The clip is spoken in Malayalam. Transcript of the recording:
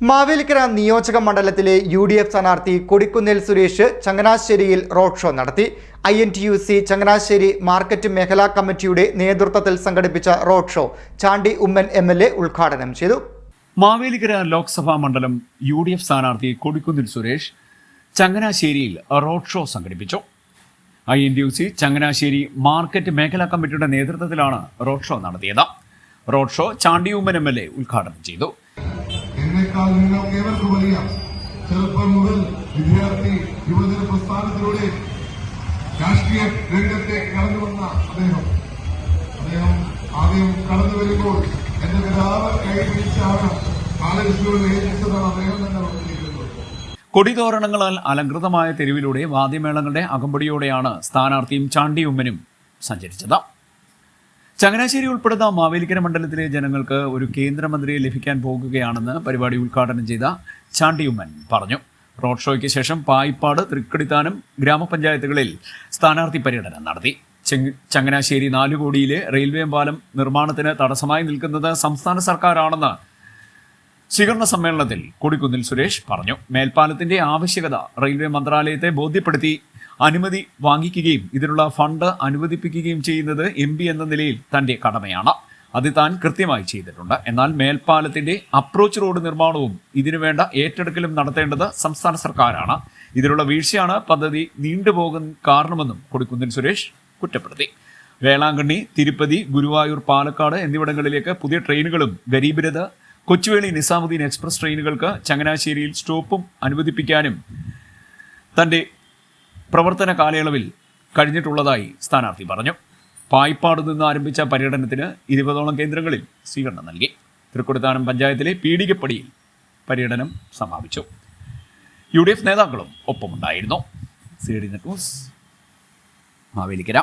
മാവേലിക്കര നിയോജക മണ്ഡലത്തിലെ യു ഡി എഫ് സ്ഥാനാർത്ഥി കൊടിക്കുന്നിൽ സുരേഷ് ചങ്ങനാശ്ശേരിയിൽ റോഡ് ഷോ നടത്തി. I N T U C Changanassery market മേഖലാ കമ്മിറ്റിയുടെ നേതൃത്വത്തിൽ സംഘടിപ്പിച്ച road show Chandy Oommen M L A ഉദ്ഘാടനം ചെയ്തു. മാവേലിക്കര ലോക്സഭാ മണ്ഡലം യു ഡി എഫ് സ്ഥാനാർത്ഥി കൊടിക്കുന്നിൽ സുരേഷ് ചങ്ങനാശ്ശേരിയിൽ റോഡ് ഷോ സംഘടിപ്പിച്ചു. I N T U C Changanassery market മേഖലാ കമ്മിറ്റിയുടെ നേതൃത്വത്തിലാണ് റോഡ് ഷോ നടത്തിയത്. Road show Chandy Oommen M L A ഉദ്ഘാടനം ചെയ്തു. എന്നേക്കാൾ നിങ്ങൾക്ക് ഏവർക്കും അറിയാം ചെറുപ്പം മുതൽ വിദ്യാർത്ഥി യുവജന പ്രസ്ഥാനത്തിലൂടെ രാഷ്ട്രീയ രംഗത്തെ കടന്നു വന്ന അദ്ദേഹം. അദ്ദേഹം ആദ്യം കടന്നു വരുമ്പോൾ എന്റെ പിതാവ് കൈപിടിച്ചാണ് കാലകൃഷിയോട് ഏൽപ്പിച്ചതാണ് അദ്ദേഹം തന്നെ കൊടിതോരണങ്ങളാൽ അലങ്കൃതമായ തെരുവിലൂടെ വാദ്യമേളങ്ങളുടെ അകമ്പടിയോടെയാണ് സ്ഥാനാർത്ഥിയും ചാണ്ടിയുമ്മനും സഞ്ചരിച്ചത്. ചങ്ങനാശ്ശേരി ഉൾപ്പെടുന്ന മാവേലിക്കര മണ്ഡലത്തിലെ ജനങ്ങൾക്ക് ഒരു കേന്ദ്രമന്ത്രിയെ ലഭിക്കാൻ പോകുകയാണെന്ന് പരിപാടി ഉദ്ഘാടനം ചെയ്ത ചാണ്ടിയുമ്മൻ പറഞ്ഞു. റോഡ് ഷോയ്ക്ക് ശേഷം പായിപ്പാട് തൃക്കടിത്താനം ഗ്രാമപഞ്ചായത്തുകളിൽ സ്ഥാനാർത്ഥി പര്യടനം നടത്തി. ചെങ്- ചങ്ങനാശ്ശേരി നാലുകോടിയിലെ റെയിൽവേ പാലം നിർമ്മാണത്തിന് തടസ്സമായി നിൽക്കുന്നത് സംസ്ഥാന സർക്കാരാണെന്ന് സ്വീകരണ സമ്മേളനത്തിൽ കൊടിക്കുന്നിൽ സുരേഷ് പറഞ്ഞു. മേൽപ്പാലത്തിന്റെ ആവശ്യകത റെയിൽവേ മന്ത്രാലയത്തെ ബോധ്യപ്പെടുത്തി അനുമതി വാങ്ങിക്കുകയും ഇതിനുള്ള ഫണ്ട് അനുവദിപ്പിക്കുകയും ചെയ്യുന്നത് എം എന്ന നിലയിൽ തന്റെ കടമയാണ്. അത് താൻ കൃത്യമായി ചെയ്തിട്ടുണ്ട്. എന്നാൽ മേൽപ്പാലത്തിന്റെ അപ്രോച്ച് റോഡ് നിർമ്മാണവും ഇതിനുവേണ്ട ഏറ്റെടുക്കലും നടത്തേണ്ടത് സംസ്ഥാന സർക്കാരാണ്. ഇതിനുള്ള വീഴ്ചയാണ് പദ്ധതി നീണ്ടുപോകാൻ കാരണമെന്നും കൊടിക്കുന്നിൽ സുരേഷ് കുറ്റപ്പെടുത്തി. വേളാങ്കണ്ണി തിരുപ്പതി ഗുരുവായൂർ പാലക്കാട് എന്നിവിടങ്ങളിലേക്ക് പുതിയ ട്രെയിനുകളും ഗരീബ് കൊച്ചുവേളി നിസാമുദ്ദീൻ എക്സ്പ്രസ് ട്രെയിനുകൾക്ക് ചങ്ങനാശ്ശേരിയിൽ സ്റ്റോപ്പും അനുവദിപ്പിക്കാനും തന്റെ പ്രവർത്തന കാലയളവിൽ കഴിഞ്ഞിട്ടുള്ളതായി സ്ഥാനാർത്ഥി പറഞ്ഞു. പായ്പാട് നിന്ന് ആരംഭിച്ച പര്യടനത്തിന് ഇരുപതോളം കേന്ദ്രങ്ങളിൽ സ്വീകരണം നൽകി. തൃക്കൊടുത്താനം പഞ്ചായത്തിലെ പീടികപ്പടിയിൽ പര്യടനം സമാപിച്ചു. യു ഡി എഫ് നേതാക്കളും ഒപ്പമുണ്ടായിരുന്നു. C D net news Mavelikkara.